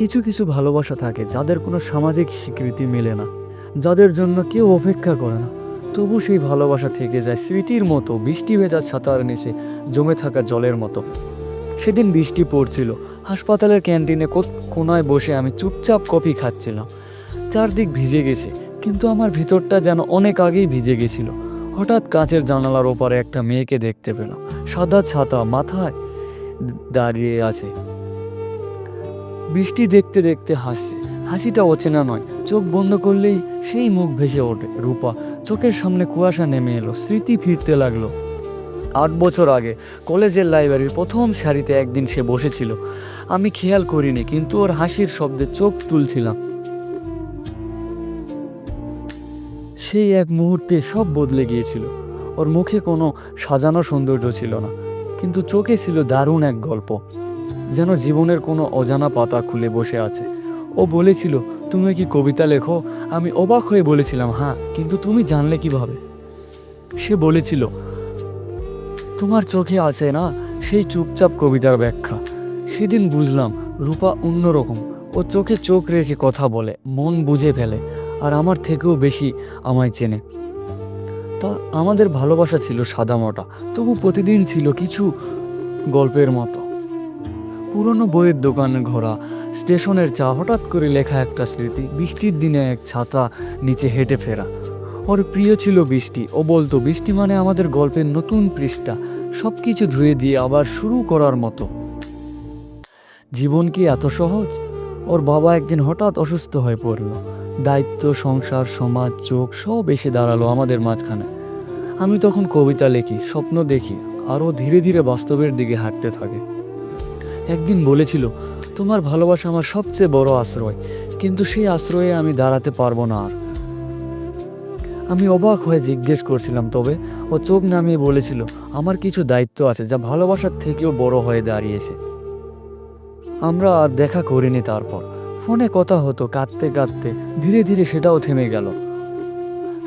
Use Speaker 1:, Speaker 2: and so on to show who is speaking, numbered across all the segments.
Speaker 1: কিছু কিছু ভালোবাসা থাকে যাদের কোনো সামাজিক স্বীকৃতি মেলে না, যাদের জন্য কেউ অপেক্ষা করে না। তবু সেই ভালোবাসা থেকে যায় স্মৃতির মতো, বৃষ্টি ভেজা ছাতার নিচে, জমে থাকা জলের মতো। সেদিন বৃষ্টি পড়ছিল, হাসপাতালের ক্যান্টিনে কোনায় বসে আমি চুপচাপ কফি খাচ্ছিলাম। চারদিক ভিজে গেছে, কিন্তু আমার ভিতরটা যেন অনেক আগেই ভিজে গেছিল। হঠাৎ কাঁচের জানালার ওপারে একটা মেয়েকে দেখতে পেলাম। সাদা ছাতা মাথায় দাঁড়িয়ে আছে। বৃষ্টি দেখতে দেখতে হাসছে। হাসিটা অচেনা নয়। চোখ বন্ধ করলেই সেই মুখ ভেসে ওঠে। রূপা চোখের সামনে কুয়াশা নেমে এলো, স্মৃতি ফিরতে লাগল। আট বছর আগে কলেজের লাইব্রেরির প্রথম সারিতে একদিন সে বসেছিল। আমি খেয়াল করিনি, কিন্তু ওর হাসির শব্দে চোখ তুলছিলাম। সেই এক মুহূর্তে সব বদলে গিয়েছিল। ওর মুখে কোনো সাজানো সৌন্দর্য ছিল না, কিন্তু চোখে ছিল দারুণ এক গল্প। যেন জীবনের কোনো অজানা পাতা খুলে বসে আছে। ও বলেছিল, তুমি কি কবিতা লেখো? আমি অবাক হয়ে বলেছিলাম হ্যাঁ কিন্তু তুমি জানলে কীভাবে? সে বলেছিল, তোমার চোখে আছে না সেই চুপচাপ কবিতার ব্যাখ্যা। সেদিন বুঝলাম রূপা অন্যরকম। ও চোখে চোখ রেখে কথা বলে, মন বুঝে ফেলে, আর আমার থেকেও বেশি আমায় চেনে। তা আমাদের ভালোবাসা ছিল সাদামাটা তবু প্রতিদিন ছিল কিছু গল্পের মতো। পুরনো বইয়ের দোকান ঘোরা। স্টেশনের চা হঠাৎ করে লেখা একটা স্মৃতি, বৃষ্টির দিনে এক ছাতা নিচে হেঁটে ফেরা। ওর প্রিয় ছিল বৃষ্টি। ও বলতো, বৃষ্টি মানে আমাদের গল্পের নতুন পৃষ্ঠা। সব কিছু ধুয়ে দিয়ে আবার শুরু করার মতো। জীবন কি এত সহজ? ওর বাবা একদিন হঠাৎ অসুস্থ হয়ে পড়ল। দায়িত্ব, সংসার, সমাজ, চোখ সব এসে দাঁড়াল আমাদের মাঝখানে। আমি তখন কবিতা লিখি, স্বপ্ন দেখি, আরও ধীরে ধীরে বাস্তবের দিকে হাঁটতে থাকে। একদিন বলেছিল, তোমার ভালোবাসা আমার সবচেয়ে বড় আশ্রয়, কিন্তু সেই আশ্রয়ে আমি দাঁড়াতে পারব না আর। আমি অবাক হয়ে জিজ্ঞেস করছিলাম, তবে? ও চোখ নামিয়ে বলেছিল, আমার কিছু দায়িত্ব আছে যা ভালোবাসার থেকেও বড় হয়ে দাঁড়িয়েছে। আমরা আর দেখা করিনি তারপর। ফোনে কথা হতো, কাঁদতে কাঁদতে ধীরে ধীরে সেটাও থেমে গেল।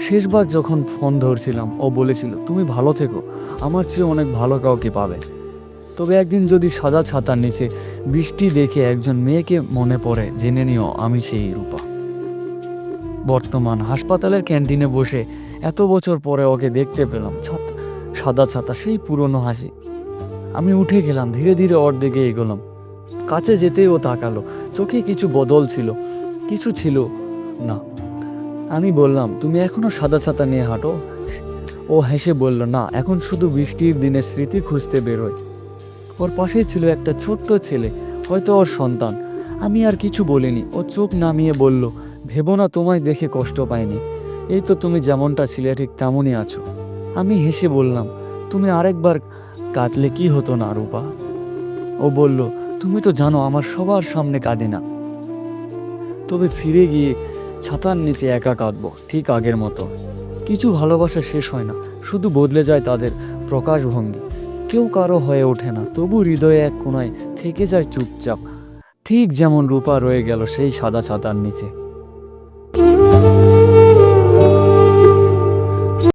Speaker 1: শেষবার যখন ফোন ধরছিলাম, ও বলেছিল, তুমি ভালো থেকো, আমার চেয়ে অনেক ভালো কাউকে পাবে। তবে একদিন যদি সাদা ছাতার নিচে বৃষ্টি দেখে একজন মেয়েকে মনে পড়ে, জেনে নিও, আমি সেই রূপা। বর্তমান হাসপাতালের ক্যান্টিনে বসে এত বছর পরে ওকে দেখতে পেলাম, ছাত, সাদা ছাতা, সেই পুরনো হাসি। আমি উঠে গেলাম, ধীরে ধীরে ওর দিকে এগোলাম। কাছে যেতেই ও তাকালো, চোখে কিছু বদল ছিল, কিছু ছিল না। আমি বললাম, তুমি এখনও সাদা ছাতা নিয়ে হাঁটো? ও হেসে বলল, না, এখন শুধু বৃষ্টির দিনে স্মৃতি খুঁজতে বেরোয়। ওর পাশেই ছিল একটা ছোট্ট ছেলে, হয়তো ওর সন্তান। আমি আর কিছু বলিনি, ও চোখ নামিয়ে বলল, ভেবো না, তোমায় দেখে কষ্ট পায়নি এই তো তুমি যেমনটা ছিলে, ঠিক তেমনই আছো। আমি হেসে বললাম, তুমি আরেকবার কাঁদলে কি হতো না, রূপা? ও বলল, তুমি তো জানো, আমার সবার সামনে কাঁদে না। তবে ফিরে গিয়ে ছাতার নিচে একা কাঁদবো, ঠিক আগের মতো। কিছু ভালোবাসা শেষ হয় না, শুধু বদলে যায় তাদের প্রকাশভঙ্গি। কেউ কারও হয়ে ওঠে না, তবু হৃদয়ে এক কোনায় থেকে যায় চুপচাপ। ঠিক যেমন রূপা রয়ে গেল সেই সাদা ছাতার নিচে।